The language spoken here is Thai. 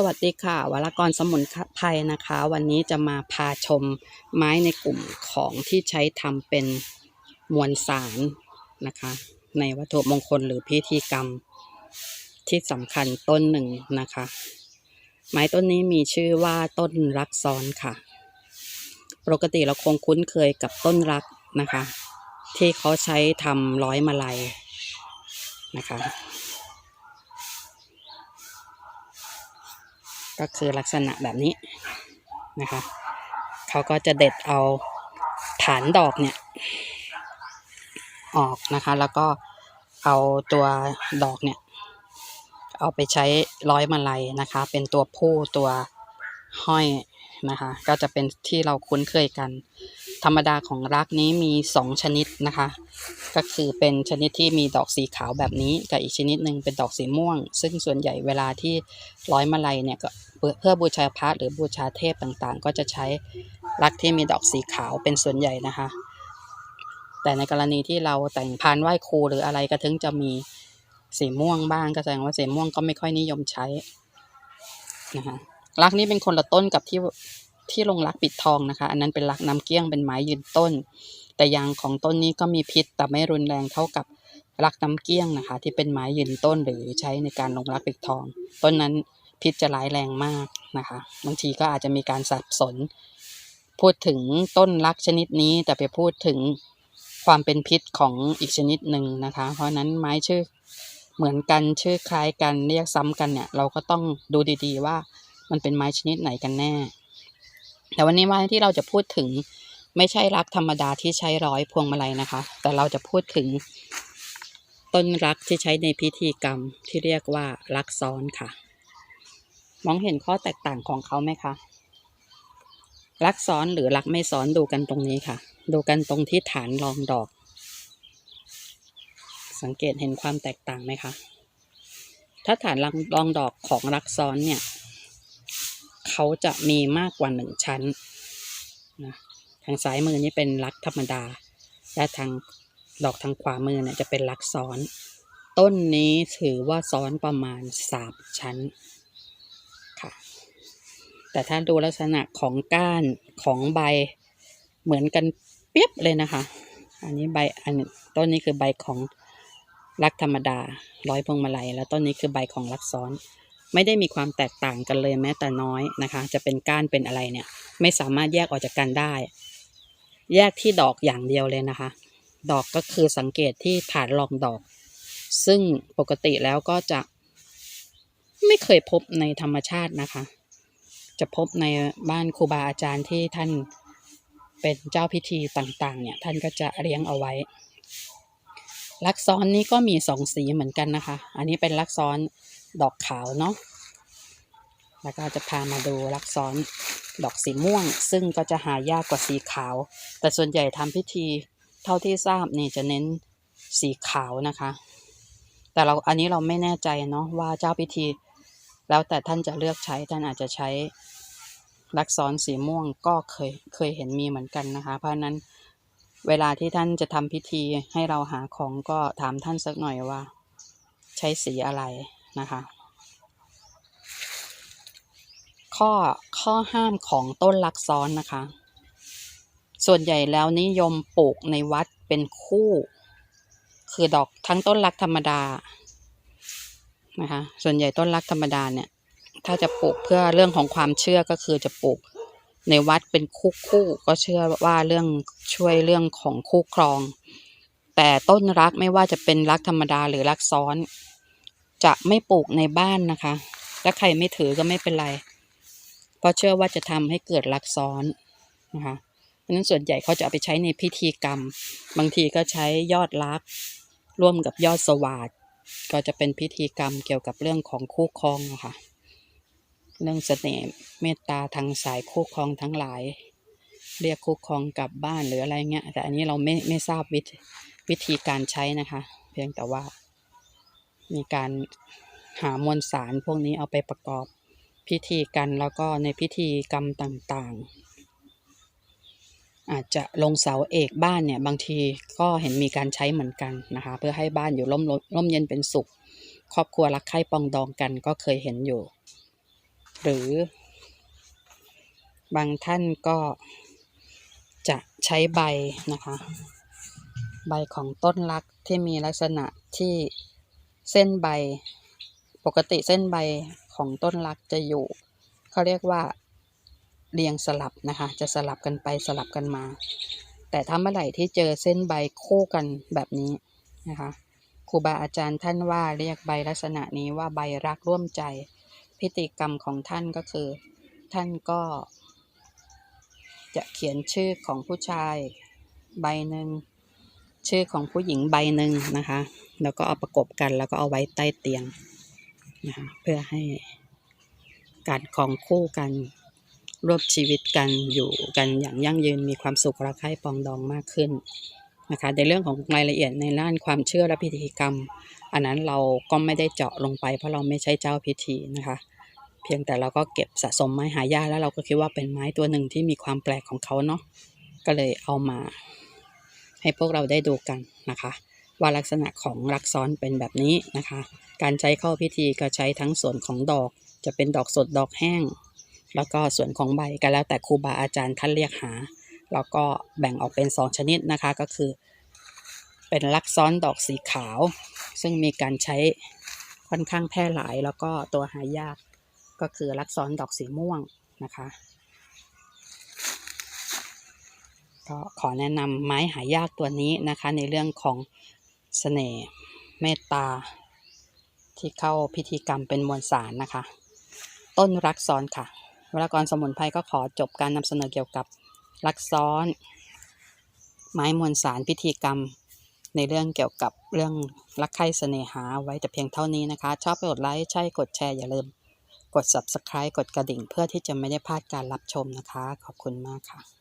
สวัสดีค่ะวรากรสมุนไพรนะคะ วันนี้จะมาพาชมไม้ในกลุ่มของที่ใช้ทำเป็นมวลสารนะคะ ในวัตถุมงคลหรือพิธีกรรมที่สำคัญต้นหนึ่งนะคะ ไม้ต้นนี้มีชื่อว่าต้นรักซ้อนค่ะ ปกติเราคงคุ้นเคยกับต้นรักนะคะ ที่เขาใช้ทำร้อยมาลัยนะคะ ก็คือลักษณะแบบนี้นะคะเขาก็จะเด็ดเอาฐานดอกเนี่ยออกนะคะ แล้วก็เอาตัวดอกเนี่ยเอาไปใช้ร้อยมาลัยนะคะ เป็นตัวผู้ตัวห้อย นะคะ ก็จะเป็นที่เราคุ้นเคยกัน ธรรมดาของรักนี้มีสองชนิดนะคะ ก็คือเป็นชนิดที่มีดอกสีขาวแบบนี้ กับอีกชนิดหนึ่งเป็นดอกสีม่วง ซึ่งส่วนใหญ่เวลาที่ร้อยมาลัยเนี่ยก็เพื่อเพื่อบูชาพระหรือบูชาเทพต่างๆ ก็จะใช้รักที่มีดอกสีขาวเป็นส่วนใหญ่นะคะ แต่ในกรณีที่เราแต่งพานไหว้ครูหรืออะไรก็ถึงจะมีสีม่วงบ้างก็แสดงว่าสีม่วงก็ไม่ค่อยนิยมใช้นะคะ รักนี้เป็นคนละต้นกับที่ที่ลงรักปิดทองนะคะ อันนั้นเป็นรักน้ำเกี้ยงเป็นไม้ยืนต้น แต่ยางของต้นนี้ก็มีพิษแต่ไม่รุนแรงเท่ากับรักน้ำเกี้ยงนะคะ ที่เป็นไม้ยืนต้นหรือใช้ในการลงรักปิดทอง ต้นนั้นพิษจะร้ายแรงมากนะคะบางทีก็อาจจะมีการสับสน พูดถึงต้นรักชนิดนี้ แต่ไปพูดถึงความเป็นพิษของอีกชนิดหนึ่งนะคะ เพราะนั้นไม้ชื่อเหมือนกันชื่อคล้ายกันเรียกซ้ำกันเนี่ย เราก็ต้องดูดีๆว่า มันเป็นไม้ชนิดไหนกันแน่ แต่วันนี้ไม้ที่เราจะพูดถึงไม่ใช่รักธรรมดาที่ใช้ร้อยพวงมาลัยนะคะ แต่เราจะพูดถึง ต้นรักที่ใช้ในพิธีกรรมที่เรียกว่ารักซ้อนค่ะ มองเห็นข้อแตกต่างของเขาไหมคะ รักซ้อนหรือรักไม่ซ้อนดูกันตรงนี้ค่ะ ดูกันตรงที่ฐานรองดอก สังเกตเห็นความแตกต่างไหมคะ ถ้าฐานรองดอกของรักซ้อนเนี่ย เขาจะมีมากกว่าหนึ่งชั้นนะทางซ้ายมือนี่เป็นรักธรรมดา และทางดอกทางขวามือเนี่ยจะเป็นรักซ้อน ต้นนี้ถือว่าซ้อนประมาณสามชั้นค่ะ แต่ถ้าดูลักษณะของก้านของใบเหมือนกันเปียบเลยนะคะ อันนี้ใบอันต้นนี้คือใบของรักธรรมดาร้อยพวงมาลัยแล้วต้นนี้คือใบของรักซ้อน ไม่ได้มีความแตกต่างกันเลยแม้แต่น้อยนะคะ จะเป็นก้านเป็นอะไรเนี่ย ไม่สามารถแยกออกจากกันได้ แยกที่ดอกอย่างเดียวเลยนะคะ ดอกก็คือสังเกตที่ฐานรองดอก ซึ่งปกติแล้วก็จะ ไม่เคยพบในธรรมชาตินะคะ จะพบในบ้านครูบาอาจารย์ที่ท่านเป็นเจ้าพิธีต่างๆ เนี่ยท่านก็จะเลี้ยงเอาไว้ ลักซ้อนนี้ก็มีสองสีเหมือนกันนะคะ อันนี้เป็นลักซ้อน ดอกขาวเนาะแล้วก็จะพามาดูลักซ้อนดอกสีม่วง ซึ่งก็จะหายากกว่าสีขาว แต่ส่วนใหญ่ทำพิธีเท่าที่ทราบนี่จะเน้นสีขาวนะคะ แต่เราอันนี้เราไม่แน่ใจเนาะว่าเจ้าพิธี แล้วแต่ท่านจะเลือกใช้ท่านอาจจะใช้ลักซ้อนสีม่วงก็เคยเคยเห็นมีเหมือนกันนะคะ เพราะนั้นเวลาที่ท่านจะทำพิธีให้เราหาของก็ถามท่านสักหน่อยว่า ใช้สีอะไร นะคะข้อข้อห้ามของต้นลักซ้อนนะคะ ส่วนใหญ่แล้วนิยมปลูกในวัดเป็นคู่ คือดอกทั้งต้นลักธรรมดานะคะส่วนใหญ่ต้นลักธรรมดาเนี่ย ถ้าจะปลูกเพื่อเรื่องของความเชื่อก็คือจะปลูกในวัดเป็นคู่คู่ก็เชื่อว่าเรื่องช่วยเรื่องของคู่ครอง แต่ต้นรักไม่ว่าจะเป็นรักธรรมดาหรือรักซ้อน จะไม่ปลูกในบ้านนะคะ ถ้าใครไม่ถือก็ไม่เป็นไร เพราะเชื่อว่าจะทำให้เกิดรักซ้อนนะคะเพราะนั้นส่วนใหญ่เขาจะเอาไปใช้ในพิธีกรรม บางทีก็ใช้ยอดรักร่วมกับยอดสวาดก็จะเป็นพิธีกรรมเกี่ยวกับเรื่องของคู่ครองนะคะเรื่องเสน่ห์เมตตาทางสายคู่ครองทั้งหลาย เรียกคู่ครองกลับบ้านหรืออะไรเงี้ย แต่อันนี้เราไม่ไม่ทราบวิธวิธีการใช้นะคะ เพียงแต่ว่า มีการหามวลสารพวกนี้เอาไปประกอบพิธีกันแล้วก็ในพิธีกรรมต่างๆ อาจจะลงเสาเอกบ้านเนี่ยบางทีก็เห็นมีการใช้เหมือนกันนะคะ เพื่อให้บ้านอยู่ร่มร่มเย็นเป็นสุข ครอบครัวรักใคร่ปองดองกันก็เคยเห็นอยู่ หรือบางท่านก็จะใช้ใบนะคะ ใบของต้นรักที่มีลักษณะที่ เส้นใบ ปกติเส้นใบของต้นรักจะอยู่ เขาเรียกว่าเรียงสลับนะคะ จะสลับกันไปสลับกันมา แต่ถ้าเมื่อไหร่ที่เจอเส้นใบคู่กันแบบนี้นะคะครูบาอาจารย์ท่านว่าเรียกใบลักษณะนี้ว่าใบรักร่วมใจ พิธีกรรมของท่านก็คือ ท่านก็ จะเขียนชื่อของผู้ชาย ใบหนึ่ง ชื่อของผู้หญิงใบหนึ่งนะคะ แล้วก็เอาประกบกันแล้วก็เอาไว้ใต้เตียงนะคะเพื่อให้การครองคู่กันร่วมชีวิตกันอยู่กันอย่างยั่งยืนมีความสุขรักใคร่ปองดองมากขึ้นนะคะในเรื่องของรายละเอียดในด้านความเชื่อและพิธีกรรม อันนั้นเราก็ไม่ได้เจาะลงไป เพราะเราไม่ใช่เจ้าพิธีนะคะ เพียงแต่เราก็เก็บสะสมไม้หายากแล้วเราก็คิดว่าเป็นไม้ตัวหนึ่งที่มีความแปลกของเขาเนาะก็เลยเอามา ให้พวกเราได้ดูกันนะคะ ว่าลักษณะของรักซ้อนเป็นแบบนี้นะคะ การใช้เข้าพิธีก็ใช้ทั้งส่วนของดอก จะเป็นดอกสดดอกแห้ง แล้วก็ส่วนของใบก็แล้วแต่ครูบาอาจารย์ท่านเรียกหาแล้วก็แบ่งออกเป็น 2 ชนิดนะคะก็คือ เป็นลักซ้อนดอกสีขาว ซึ่งมีการใช้ค่อนข้างแพร่หลาย แล้วก็ตัวหายากก็คือลักซ้อนดอกสีม่วงนะคะ ก็ขอแนะนำไม้หายากตัวนี้นะคะ ในเรื่องของเสน่ห์เมตตา ที่เข้าพิธีกรรมเป็นมวลสารนะคะ ต้นรักซ้อนค่ะวรากรสมุนไพรก็ขอจบการนำเสนอเกี่ยวกับรักซ้อน ไม้มวลสารพิธีกรรมในเรื่องเกี่ยวกับเรื่องรักใคร่เสน่หาไว้แต่เพียงเท่านี้นะคะ ชอบกดไลค์ใช่กดแชร์อย่าลืม กด subscribe กดกระดิ่งเพื่อที่จะไม่ได้พลาดการรับชมนะคะ ขอบคุณมากค่ะ